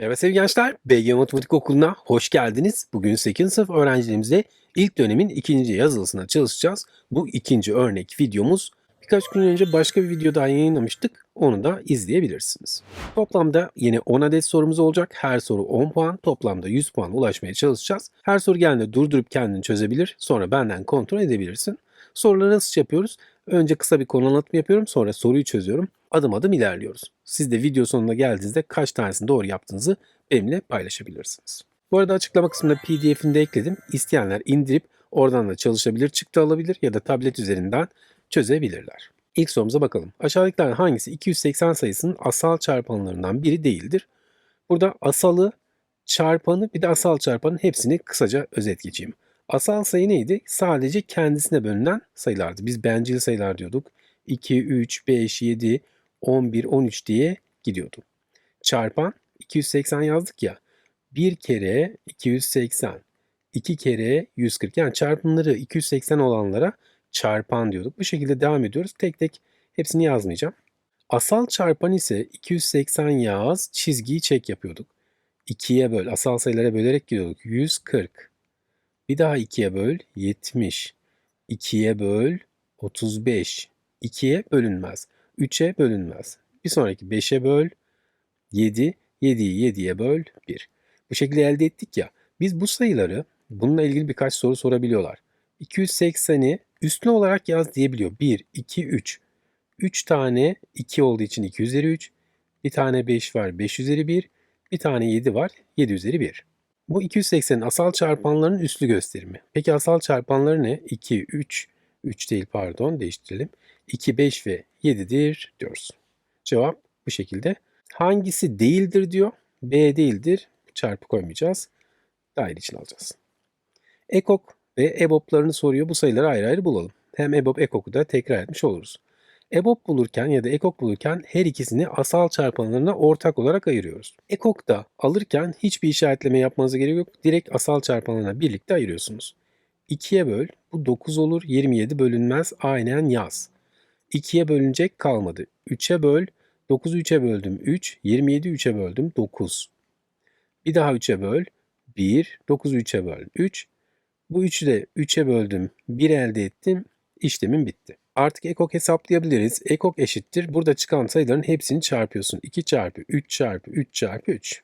Merhaba sevgili gençler, BG Matematik Okulu'na hoş geldiniz. Bugün 8. sınıf öğrencilerimizle ilk dönemin ikinci yazılısına çalışacağız. Bu ikinci örnek videomuz. Birkaç gün önce başka bir video daha yayınlamıştık. Onu da izleyebilirsiniz. Toplamda yine 10 adet sorumuz olacak. Her soru 10 puan. Toplamda 100 puan ulaşmaya çalışacağız. Her soru geldiğinde durdurup kendini çözebilir. Sonra benden kontrol edebilirsin. Soruları nasıl yapıyoruz? Önce kısa bir konu anlatımı yapıyorum. Sonra soruyu çözüyorum. Adım adım ilerliyoruz. Siz de video sonuna geldiğinizde kaç tanesini doğru yaptığınızı benimle paylaşabilirsiniz. Bu arada açıklama kısmında pdf'ini de ekledim. İsteyenler indirip oradan da çalışabilir, çıktı alabilir ya da tablet üzerinden çözebilirler. İlk sorumuza bakalım. Aşağıdakilerden hangisi 280 sayısının asal çarpanlarından biri değildir? Burada asalı, çarpanı bir de asal çarpanın hepsini kısaca özet geçeyim. Asal sayı neydi? Sadece kendisine bölünen sayılardı. Biz bencil sayılar diyorduk. 2, 3, 5, 7, 11, 13 diye gidiyordu. Çarpan 280 yazdık ya. Bir kere 280, iki kere 140. Yani çarpımları 280 olanlara çarpan diyorduk. Bu şekilde devam ediyoruz. Tek tek hepsini yazmayacağım. Asal çarpan ise 280 yaz çizgiyi çek yapıyorduk. 2'ye böl. Asal sayılara bölerek gidiyorduk. 140. Bir daha 2'ye böl 70. 2'ye böl 35. 2'ye bölünmez. 3'e bölünmez. Bir sonraki 5'e böl 7. 7'yi 7'ye böl 1. Bu şekilde elde ettik ya. Biz bu sayıları bununla ilgili birkaç soru sorabiliyorlar. 280'i üstüne olarak yaz diyebiliyor. 1, 2, 3. 3 tane 2 olduğu için 2 üzeri 3. Bir tane 5 var 5 üzeri 1. Bir tane 7 var 7 üzeri 1. Bu 280'in asal çarpanlarının üslü gösterimi. Peki asal çarpanları ne? 2, 3, 3 değil pardon değiştirelim. 2, 5 ve 7'dir diyoruz. Cevap bu şekilde. Hangisi değildir diyor. B değildir. Çarpı koymayacağız. Daire için alacağız. Ekok ve EBOB'larını soruyor. Bu sayıları ayrı ayrı bulalım. Hem EBOB ekok'u da tekrar etmiş oluruz. EBOB bulurken ya da ekok bulurken her ikisini asal çarpanlarına ortak olarak ayırıyoruz. Ekok'ta alırken hiçbir işaretleme yapmanıza gerek yok. Direkt asal çarpanlarına birlikte ayırıyorsunuz. 2'ye böl. Bu 9 olur. 27 bölünmez. Aynen yaz. 2'ye bölünecek kalmadı. 3'e böl. 9'u 3'e böldüm 3. 27'yi 3'e böldüm 9. Bir daha 3'e böl. 1. 9'u 3'e böl 3. Bu 3'ü de 3'e böldüm. 1 elde ettim. İşlemim bitti. Artık ekok hesaplayabiliriz. Ekok eşittir. Burada çıkan sayıların hepsini çarpıyorsun. 2 çarpı 3 çarpı 3 çarpı 3.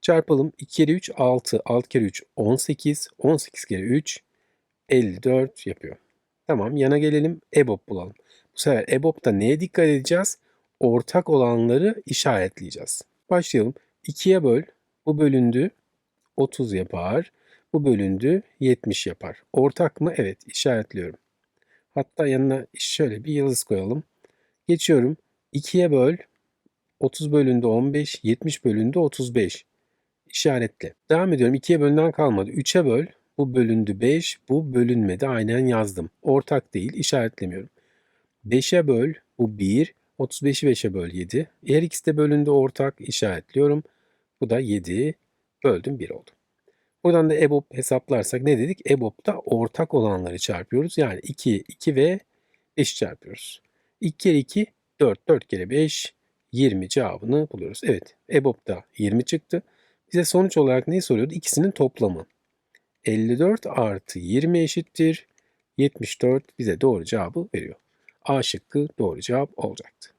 Çarpalım. 2 kere 3 6. 6 kere 3 18. 18 kere 3 54 yapıyor. Tamam yana gelelim. EBOB bulalım. Bu sefer EBOB'da neye dikkat edeceğiz? Ortak olanları işaretleyeceğiz. Başlayalım. 2'ye böl. Bu bölündü. 30 yapar. Bu bölündü. 70 yapar. Ortak mı? Evet işaretliyorum. Hatta yanına şöyle bir yıldız koyalım. Geçiyorum. 2'ye böl. 30 bölündü 15. 70 bölündü 35. İşaretle. Devam ediyorum. 2'ye bölünen kalmadı. 3'e böl. Bu bölündü 5. Bu bölünmedi. Aynen yazdım. Ortak değil. işaretlemiyorum. 5'e böl. Bu 1. 35'i 5'e böl 7. Her ikisi de bölündü ortak. işaretliyorum. Bu da 7. Böldüm 1 oldu. Buradan da EBOB hesaplarsak ne dedik? EBOB'da ortak olanları çarpıyoruz. Yani 2, 2 ve 5 çarpıyoruz. 2 kere 2, 4, 4 kere 5, 20 cevabını buluyoruz. Evet, EBOB'da 20 çıktı. Bize sonuç olarak neyi soruyordu? İkisinin toplamı. 54 artı 20 eşittir. 74 bize doğru cevabı veriyor. A şıkkı doğru cevap olacaktı.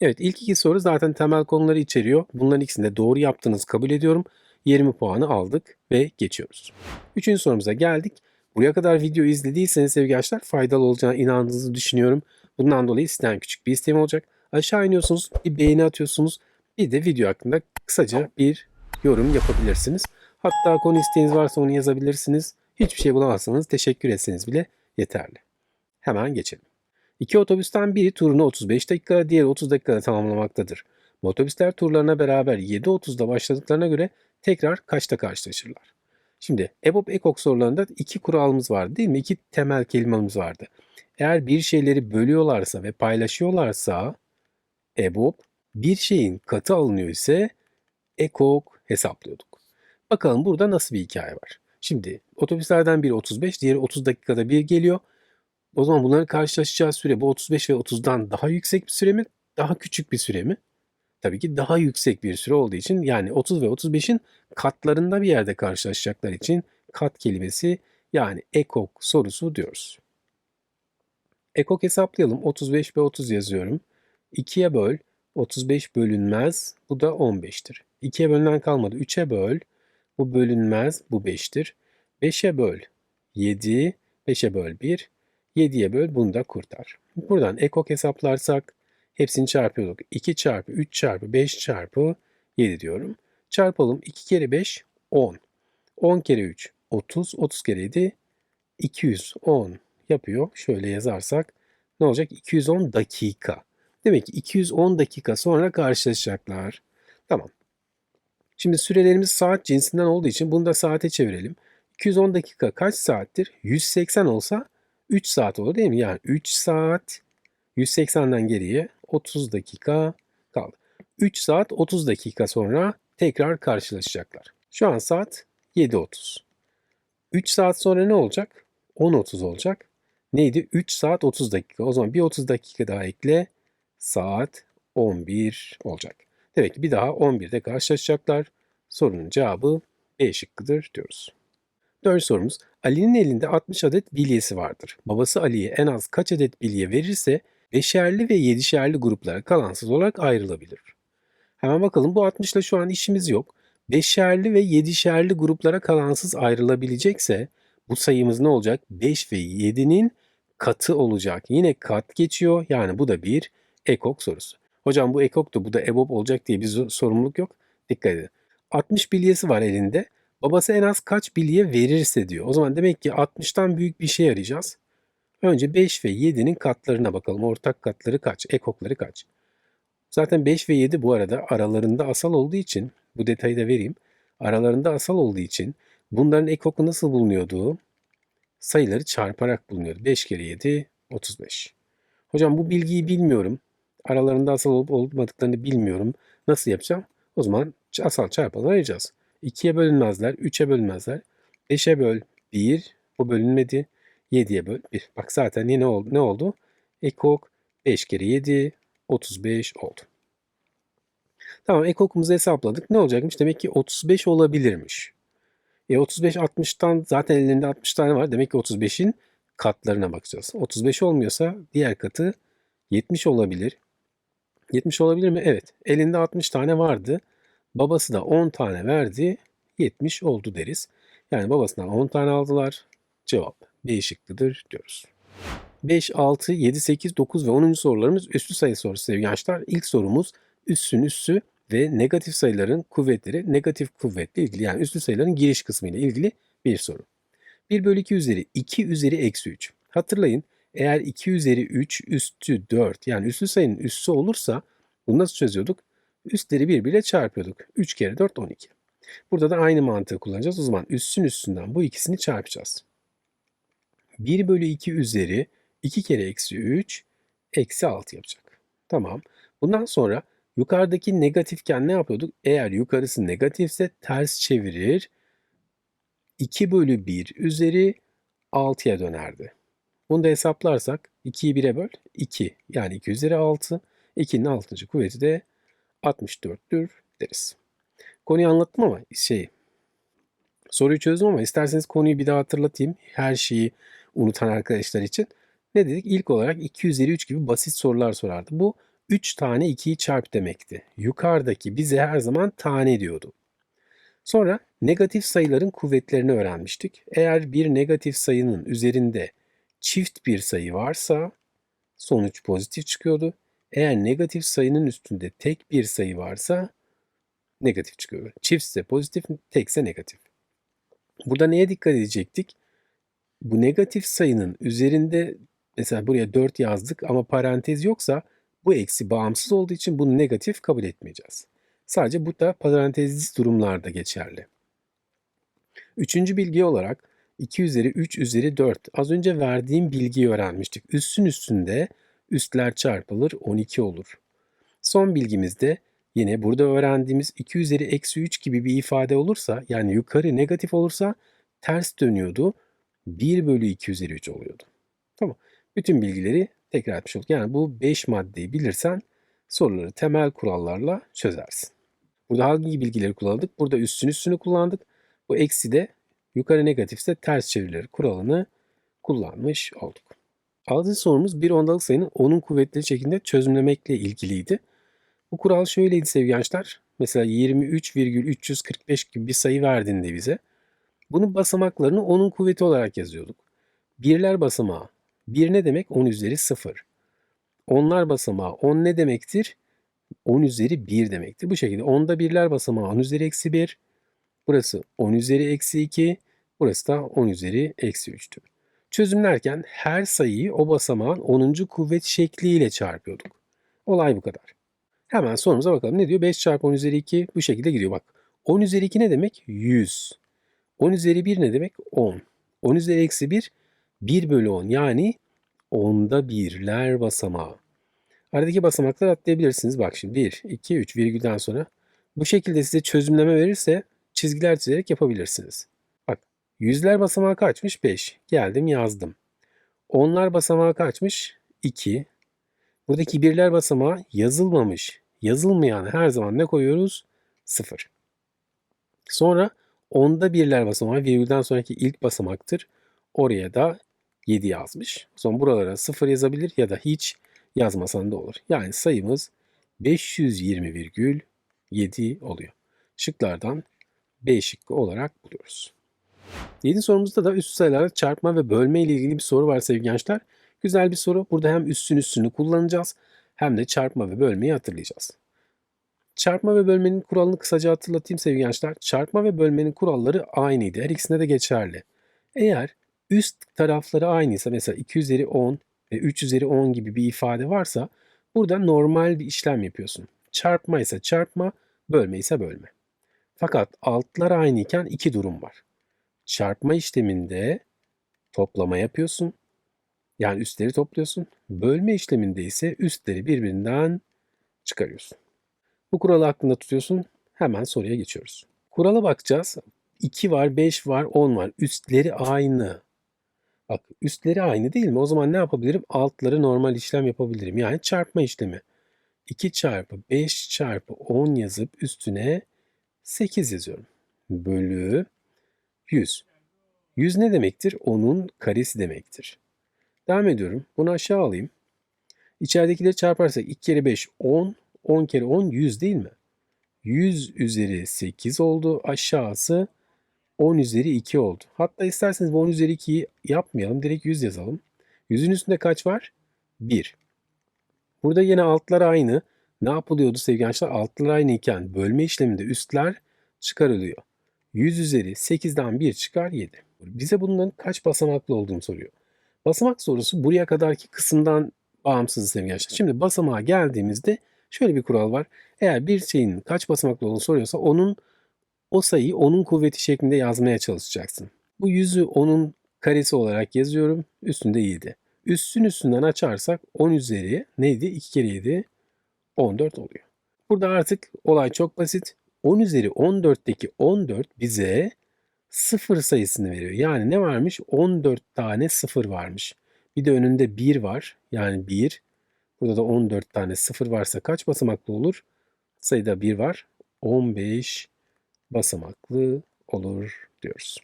Evet ilk iki soru zaten temel konuları içeriyor. Bunların ikisini de doğru yaptığınızı kabul ediyorum. 20 puanı aldık ve geçiyoruz. Üçüncü sorumuza geldik. Buraya kadar video izlediyseniz sevgili gençler faydalı olacağına inandığınızı düşünüyorum. Bundan dolayı sizden küçük bir isteğim olacak. Aşağı iniyorsunuz, bir beğeni atıyorsunuz. Bir de video hakkında kısaca bir yorum yapabilirsiniz. Hatta konu isteğiniz varsa onu yazabilirsiniz. Hiçbir şey bulamazsanız teşekkür etseniz bile yeterli. Hemen geçelim. İki otobüsten biri turunu 35 dakika, diğeri 30 dakikada tamamlamaktadır. Bu otobüsler turlarına beraber 7.30'da başladıklarına göre tekrar kaçta karşılaşırlar? Şimdi EBOB EKOK sorularında iki kuralımız vardı değil mi? İki temel kelimemiz vardı. Eğer bir şeyleri bölüyorlarsa ve paylaşıyorlarsa EBOB bir şeyin katı alınıyor ise EKOK hesaplıyorduk. Bakalım burada nasıl bir hikaye var. Şimdi otobüslerden biri 35, diğeri 30 dakikada bir geliyor. O zaman bunların karşılaşacağı süre bu 35 ve 30'dan daha yüksek bir süre mi, daha küçük bir süre mi? tabii ki daha yüksek bir süre olduğu için yani 30 ve 35'in katlarında bir yerde karşılaşacaklar için kat kelimesi yani ekok sorusu diyoruz. Ekok hesaplayalım. 35 ve 30 yazıyorum. 2'ye böl. 35 bölünmez. Bu da 15'tir. 2'ye bölünen kalmadı. 3'e böl. Bu bölünmez. Bu 5'tir. 5'e böl. 7. 5'e böl 1. 7'ye böl. Bunu da kurtar. Buradan ekok hesaplarsak hepsini çarpıyorduk. 2 çarpı 3 çarpı 5 çarpı 7 diyorum. Çarpalım. 2 kere 5 10. 10 kere 3 30. 30 kere 7 210 yapıyor. Şöyle yazarsak ne olacak? 210 dakika. Demek ki 210 dakika sonra karşılaşacaklar. Tamam. Şimdi sürelerimiz saat cinsinden olduğu için bunu da saate çevirelim. 210 dakika kaç saattir? 180 olsa 3 saat olur değil mi? Yani 3 saat 180'den geriye 30 dakika kaldı. 3 saat 30 dakika sonra tekrar karşılaşacaklar. Şu an saat 7.30. 3 saat sonra ne olacak? 10.30 olacak. Neydi? 3 saat 30 dakika. O zaman bir 30 dakika daha ekle. Saat 11 olacak. Demek ki bir daha 11'de karşılaşacaklar. Sorunun cevabı E şıkkıdır diyoruz. Dördüncü sorumuz. Ali'nin elinde 60 adet bilyesi vardır. Babası Ali'ye en az kaç adet bilye verirse beşerli ve yedişerli gruplara kalansız olarak ayrılabilir. Hemen bakalım bu 60 ile şu an işimiz yok. Beşerli ve yedişerli gruplara kalansız ayrılabilecekse bu sayımız ne olacak? 5 ve 7'nin katı olacak. Yine kat geçiyor. Yani bu da bir ekok sorusu. Hocam bu ekoktu bu da EBOB olacak diye bir sorumluluk yok. Dikkat edin. 60 bilyesi var elinde. Babası en az kaç bilye verirse diyor. O zaman demek ki 60'tan büyük bir şey arayacağız. Önce 5 ve 7'nin katlarına bakalım. Ortak katları kaç? Ekokları kaç? Zaten 5 ve 7 bu arada aralarında asal olduğu için bu detayı da vereyim. Aralarında asal olduğu için bunların ekoku nasıl bulunuyordu? Sayıları çarparak bulunuyordu. 5 kere 7 35. Hocam bu bilgiyi bilmiyorum. Aralarında asal olup olmadıklarını bilmiyorum. Nasıl yapacağım? O zaman asal çarpanı arayacağız. 2'ye bölünmezler, 3'e bölünmezler. 5'e böl 1, bu bölünmedi. 7'ye böl 1. Bak zaten yine oldu, ne oldu? Ekok 5 kere 7, 35 oldu. Tamam ekokumuzu hesapladık. Ne olacakmış? Demek ki 35 olabilirmiş. E 35 60'tan zaten ellerinde 60 tane var. Demek ki 35'in katlarına bakacağız. 35 olmuyorsa diğer katı 70 olabilir. 70 olabilir mi? Evet. Elinde 60 tane vardı. Babası da 10 tane verdi. 70 oldu deriz. Yani babasından 10 tane aldılar. Cevap B şıkkıdır diyoruz. 5, 6, 7, 8, 9 ve 10. sorularımız üstü sayı sorusu sevgili gençler. İlk sorumuz üssün üssü ve negatif sayıların kuvvetleri negatif kuvvetle ilgili yani üslü sayıların giriş kısmı ile ilgili bir soru. 1 bölü 2 üzeri 2 üzeri eksi 3. Hatırlayın eğer 2 üzeri 3 üstü 4 yani üslü sayının üssü olursa bunu nasıl çözüyorduk? Üstleri birbiriyle çarpıyorduk. 3 kere 4 12. Burada da aynı mantığı kullanacağız. O zaman üssün üstünden bu ikisini çarpacağız. 1 bölü 2 üzeri 2 kere eksi 3 eksi 6 yapacak. Tamam. Bundan sonra yukarıdaki negatifken ne yapıyorduk? Eğer yukarısı negatifse ters çevirir. 2 bölü 1 üzeri 6'ya dönerdi. Bunu da hesaplarsak 2'yi 1'e böl 2 yani 2 üzeri 6. 2'nin 6. kuvveti de 64'tür deriz. Konuyu anlattım ama şey soruyu çözdüm ama isterseniz konuyu bir daha hatırlatayım. Her şeyi unutan arkadaşlar için. Ne dedik? İlk olarak 2 üzeri 3 gibi basit sorular sorardı. Bu 3 tane 2'yi çarp demekti. Yukarıdaki bize her zaman tane diyordu. Sonra negatif sayıların kuvvetlerini öğrenmiştik. Eğer bir negatif sayının üzerinde çift bir sayı varsa sonuç pozitif çıkıyordu. Eğer negatif sayının üstünde tek bir sayı varsa negatif çıkıyor. Çiftse pozitif, tekse negatif. Burada neye dikkat edecektik? Bu negatif sayının üzerinde mesela buraya 4 yazdık ama parantez yoksa bu eksi bağımsız olduğu için bunu negatif kabul etmeyeceğiz. Sadece bu da parantezsiz durumlarda geçerli. Üçüncü bilgi olarak 2 üzeri 3 üzeri 4. Az önce verdiğim bilgiyi öğrenmiştik. Üssün üstünde üstler çarpılır 12 olur. Son bilgimizde yine burada öğrendiğimiz 2 üzeri eksi 3 gibi bir ifade olursa yani yukarı negatif olursa ters dönüyordu. 1 bölü 2 üzeri 3 oluyordu. Tamam. Bütün bilgileri tekrar etmiş olduk. Yani bu 5 maddeyi bilirsen soruları temel kurallarla çözersin. Burada hangi bilgileri kullandık? Burada üstün üstünü kullandık. Bu eksi de yukarı negatifse ters çevirileri kuralını kullanmış olduk. Altıncı sorumuz bir ondalık sayının onun kuvvetleri şeklinde çözümlemekle ilgiliydi. Bu kural şöyleydi sevgili gençler. Mesela 23,345 gibi bir sayı verdiğinde bize bunun basamaklarını onun kuvveti olarak yazıyorduk. Birler basamağı. 1 ne demek? 10 üzeri 0. Onlar basamağı 10 ne demektir? 10 üzeri 1 demektir. Bu şekilde onda birler basamağı 10 üzeri eksi 1. Burası 10 üzeri eksi 2. Burası da 10 üzeri eksi 3'tü. Çözümlerken her sayıyı o basamağın 10. kuvvet şekliyle çarpıyorduk. Olay bu kadar. Hemen sorumuza bakalım. Ne diyor? 5 çarpı 10 üzeri 2 bu şekilde gidiyor. Bak 10 üzeri 2 ne demek? 100. 10 üzeri 1 ne demek? 10. 10 üzeri eksi 1 1 bölü 10 yani onda birler basamağı. Aradaki basamakları atlayabilirsiniz. Bak şimdi 1, 2, 3 virgülden sonra. Bu şekilde size çözümleme verirse çizgiler çizerek yapabilirsiniz. Bak yüzler basamağı kaçmış? 5. Geldim yazdım. Onlar basamağı kaçmış? 2. Buradaki birler basamağı yazılmamış. Yazılmayan her zaman ne koyuyoruz? 0. Sonra onda birler basamağı virgülden sonraki ilk basamaktır. Oraya da 7 yazmış. O buralara 0 yazabilir ya da hiç yazmasan da olur. Yani sayımız 520,7 oluyor. Şıklardan B şıkkı olarak buluyoruz. 7. sorumuzda da üst sayılarla çarpma ve bölme ile ilgili bir soru var sevgili gençler. Güzel bir soru. Burada hem üstün üstünü kullanacağız hem de çarpma ve bölmeyi hatırlayacağız. Çarpma ve bölmenin kuralını kısaca hatırlatayım sevgili gençler. Çarpma ve bölmenin kuralları aynıydı. Her ikisinde de geçerli. Eğer üst tarafları aynıysa mesela 2 üzeri 10 ve 3 üzeri 10 gibi bir ifade varsa burada normal bir işlem yapıyorsun. Çarpma ise çarpma, bölme ise bölme. Fakat altlar aynıyken iki durum var. Çarpma işleminde toplama yapıyorsun. Yani üstleri topluyorsun. Bölme işleminde ise üstleri birbirinden çıkarıyorsun. Bu kuralı aklında tutuyorsun. Hemen soruya geçiyoruz. Kurala bakacağız. 2 var, 5 var, 10 var. Üstleri aynı. Bak üstleri aynı değil mi? O zaman ne yapabilirim? Altları normal işlem yapabilirim. Yani çarpma işlemi. 2 çarpı 5 çarpı 10 yazıp üstüne 8 yazıyorum. Bölü 100. 100 ne demektir? 10'un karesi demektir. Devam ediyorum. Bunu aşağı alayım. İçeridekileri çarparsak 2 kere 5 10. 10 kere 10 100 değil mi? 100 üzeri 8 oldu. Aşağısı 10 üzeri 2 oldu. Hatta isterseniz bu 10 üzeri 2'yi yapmayalım. Direkt 100 yazalım. 100'ün üstünde kaç var? 1. Burada yine altlar aynı. Ne yapılıyordu sevgili gençler? Altlar aynı iken bölme işleminde üstler çıkarılıyor. 100 üzeri 8'den 1 çıkar 7. Bize bunların kaç basamaklı olduğunu soruyor. Basamak sorusu buraya kadarki kısımdan bağımsız sevgili gençler. Şimdi basamağa geldiğimizde şöyle bir kural var. Eğer bir şeyin kaç basamaklı olduğunu soruyorsa onun o sayıyı onun kuvveti şeklinde yazmaya çalışacaksın. Bu yüzü onun karesi olarak yazıyorum. Üstünde 7. Üstün üstünden açarsak 10 üzeri neydi? 2 kere 7 14 oluyor. Burada artık olay çok basit. 10 üzeri 14'teki 14 bize 0 sayısını veriyor. Yani ne varmış? 14 tane 0 varmış. Bir de önünde 1 var. Yani 1. Burada da 14 tane 0 varsa kaç basamaklı olur? Sayıda 1 var. 15 basamaklı olur diyoruz.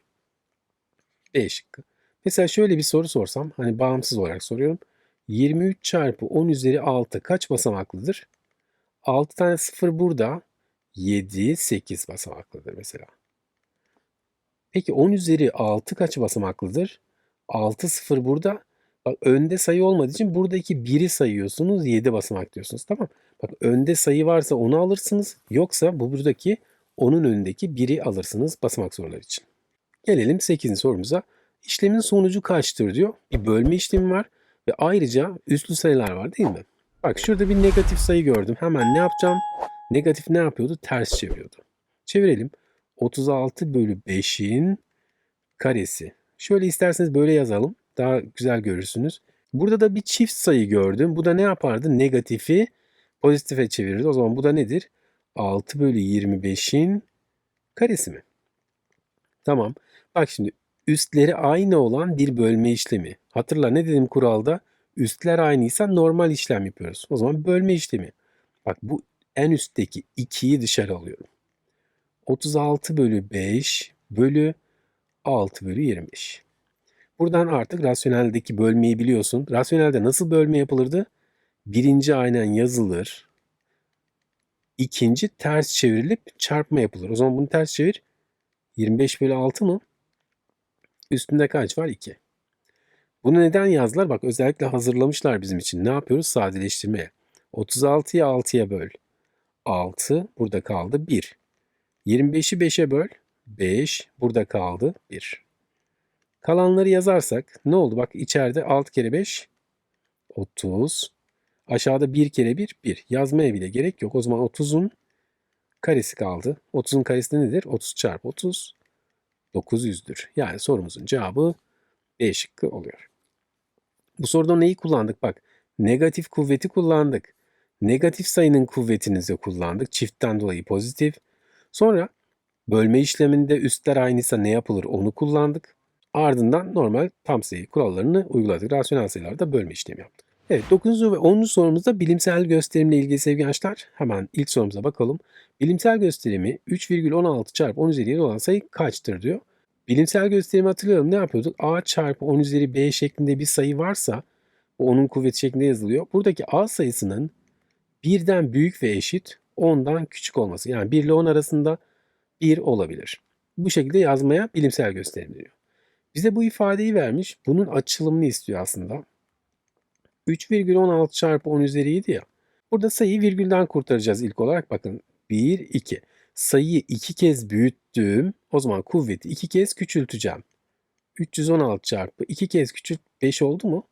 B şıkkı. Mesela şöyle bir soru sorsam, hani bağımsız olarak soruyorum. 23 çarpı 10 üzeri 6 kaç basamaklıdır? 6 tane 0 burada. 7, 8 basamaklıdır mesela. Peki 10 üzeri 6 kaç basamaklıdır? 6 0 burada. Bak önde sayı olmadığı için buradaki 1'i sayıyorsunuz. 7 basamak diyorsunuz. Tamam. Bak önde sayı varsa onu alırsınız. Yoksa bu buradaki onun önündeki 1'i alırsınız basamak sorular için. Gelelim 8. sorumuza. İşlemin sonucu kaçtır diyor. Bir bölme işlemi var ve ayrıca üstlü sayılar var değil mi? Bak şurada bir negatif sayı gördüm. Hemen ne yapacağım? Negatif ne yapıyordu? Ters çeviriyordu. Çevirelim. 36 bölü 5'in karesi. Şöyle isterseniz böyle yazalım. Daha güzel görürsünüz. Burada da bir çift sayı gördüm. Bu da ne yapardı? Negatifi pozitife çevirirdi. O zaman bu da nedir? 6 bölü 25'in karesi mi? Tamam. Bak şimdi üstleri aynı olan bir bölme işlemi. Hatırla ne dedim kuralda? Üstler aynıysa normal işlem yapıyoruz. O zaman bölme işlemi. Bak bu en üstteki 2'yi dışarı alıyorum. 36 bölü 5 bölü 6 bölü 25. Buradan artık rasyoneldeki bölmeyi biliyorsun. Rasyonelde nasıl bölme yapılırdı? Birinci aynen yazılır. İkinci ters çevrilip çarpma yapılır. O zaman bunu ters çevir. 25 bölü 6 mı? Üstünde kaç var? 2. Bunu neden yazdılar? Bak özellikle hazırlamışlar bizim için. Ne yapıyoruz? Sadeleştirmeye. 36'yı 6'ya böl. 6 burada kaldı 1. 25'i 5'e böl. 5 burada kaldı 1. Kalanları yazarsak ne oldu? Bak içeride 6 kere 5 30. Aşağıda 1 kere 1 1. Yazmaya bile gerek yok. O zaman 30'un karesi kaldı. 30'un karesi nedir? 30 çarpı 30 900'dür. Yani sorumuzun cevabı B şıkkı oluyor. Bu soruda neyi kullandık? Bak negatif kuvveti kullandık. Negatif sayının kuvvetini de kullandık. Çiftten dolayı pozitif. Sonra bölme işleminde üstler aynıysa ne yapılır onu kullandık. Ardından normal tam sayı kurallarını uyguladık. Rasyonel sayılarda bölme işlemi yaptık. Evet 9. ve 10. sorumuzda bilimsel gösterimle ilgili sevgili gençler. Hemen ilk sorumuza bakalım. Bilimsel gösterimi 3,16 çarpı 10 üzeri 7 olan sayı kaçtır diyor. Bilimsel gösterimi hatırlayalım ne yapıyorduk? A çarpı 10 üzeri B şeklinde bir sayı varsa o onun kuvveti şeklinde yazılıyor. Buradaki A sayısının birden büyük ve eşit 10'dan küçük olması. Yani 1 ile 10 arasında 1 olabilir. Bu şekilde yazmaya bilimsel gösterim diyor. Bize bu ifadeyi vermiş. Bunun açılımını istiyor aslında. 3,16 çarpı 10 üzeri 7 ya. Burada sayıyı virgülden kurtaracağız ilk olarak. Bakın 1, 2. Sayıyı iki kez büyüttüm. O zaman kuvveti iki kez küçülteceğim. 316 çarpı 2 kez küçült 5 oldu mu?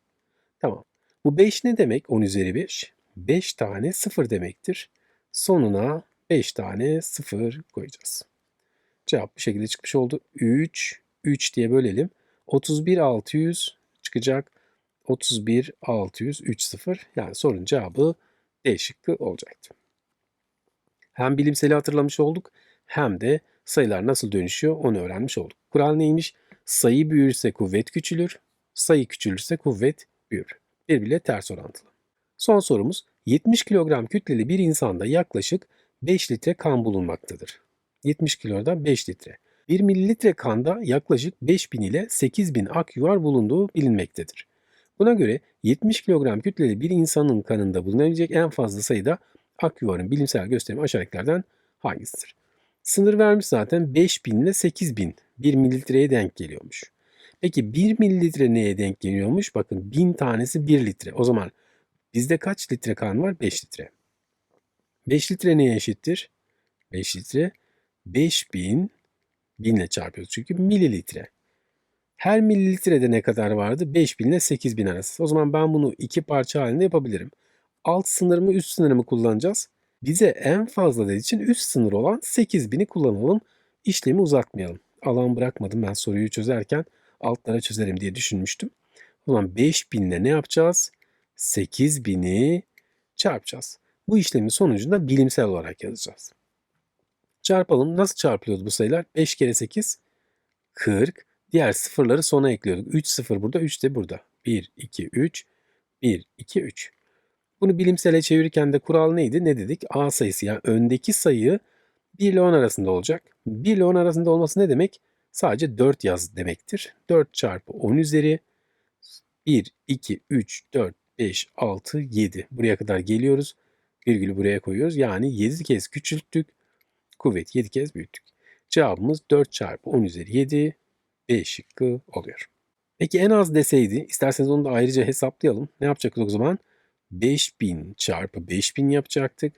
Tamam. Bu 5 ne demek? 10 üzeri 5. 5 tane 0 demektir. Sonuna 5 tane 0 koyacağız. Cevap bu şekilde çıkmış oldu. 3, 3 diye bölelim. 31 600 çıkacak. 31 600 3 0. Yani sorunun cevabı D şıkkı olacaktı. Hem bilimseli hatırlamış olduk hem de sayılar nasıl dönüşüyor onu öğrenmiş olduk. Kural neymiş? Sayı büyürse kuvvet küçülür, sayı küçülürse kuvvet büyür. Birbiriyle ters orantılı. Son sorumuz 70 kilogram kütleli bir insanda yaklaşık 5 litre kan bulunmaktadır. 70 kiloda 5 litre. 1 mililitre kanda yaklaşık 5000 ile 8000 akyuvar bulunduğu bilinmektedir. Buna göre 70 kilogram kütleli bir insanın kanında bulunabilecek en fazla sayıda akyuvarın bilimsel gösterimi aşağıdakilerden hangisidir? Sınır vermiş zaten 5000 ile 8000 1 mililitreye denk geliyormuş. Peki 1 mililitre neye denk geliyormuş? Bakın 1000 tanesi 1 litre. O zaman bizde kaç litre kan var? 5 litre. 5 litre neye eşittir? 5 litre 5000 1000 ile çarpıyoruz çünkü mililitre. Her mililitrede ne kadar vardı? 5000 ile 8000 arası. O zaman ben bunu iki parça halinde yapabilirim. Alt sınır mı üst sınır mı kullanacağız? Bize en fazla dediği için üst sınır olan 8000'i kullanalım. İşlemi uzatmayalım. Alan bırakmadım ben soruyu çözerken altlara çözerim diye düşünmüştüm. O zaman 5000 ile ne yapacağız? 8000'i çarpacağız. Bu işlemin sonucunda bilimsel olarak yazacağız. Çarpalım. Nasıl çarpılıyordu bu sayılar? 5 kere 8 40. Diğer sıfırları sona ekliyorduk. 3 sıfır burada, 3 de burada. 1, 2, 3, 1, 2, 3. Bunu bilimsele çevirirken de kural neydi? Ne dedik? A sayısı yani öndeki sayı 1 ile 10 arasında olacak. 1 ile 10 arasında olması ne demek? Sadece 4 yaz demektir. 4 çarpı 10 üzeri 1, 2, 3, 4, 5, 6, 7. Buraya kadar geliyoruz. Virgülü buraya koyuyoruz. Yani 7 kez küçülttük. Kuvvet 7 kez büyüttük. Cevabımız 4 çarpı 10 üzeri 7 B şıkkı oluyor. Peki en az deseydi, isterseniz onu da ayrıca hesaplayalım. Ne yapacaktık o zaman? 5000 çarpı 5000 yapacaktık.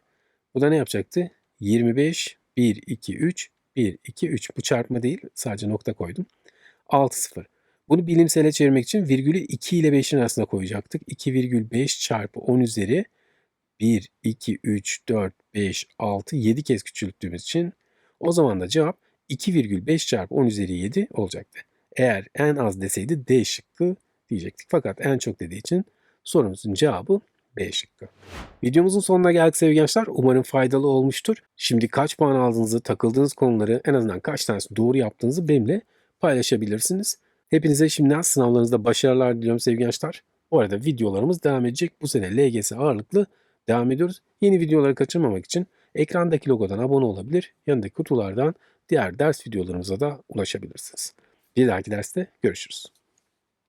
Bu da ne yapacaktı? 25, 1, 2, 3, 1, 2, 3. Bu çarpma değil, sadece nokta koydum. 6, 0. Bunu bilimsele çevirmek için virgülü 2 ile 5'in arasına koyacaktık. 2,5 çarpı 10 üzeri 1, 2, 3, 4, 5, 6, 7 kez küçülttüğümüz için o zaman da cevap 2,5 çarpı 10 üzeri 7 olacaktı. Eğer en az deseydi D şıkkı diyecektik. Fakat en çok dediği için sorumuzun cevabı B şıkkı. Videomuzun sonuna geldik sevgili gençler. Umarım faydalı olmuştur. Şimdi kaç puan aldığınızı, takıldığınız konuları en azından kaç tanesi doğru yaptığınızı benimle paylaşabilirsiniz. Hepinize şimdiden sınavlarınızda başarılar diliyorum sevgili gençler. Bu arada videolarımız devam edecek. Bu sene LGS ağırlıklı devam ediyoruz. Yeni videoları kaçırmamak için ekrandaki logodan abone olabilir, yanındaki kutulardan diğer ders videolarımıza da ulaşabilirsiniz. Bir dahaki derste görüşürüz.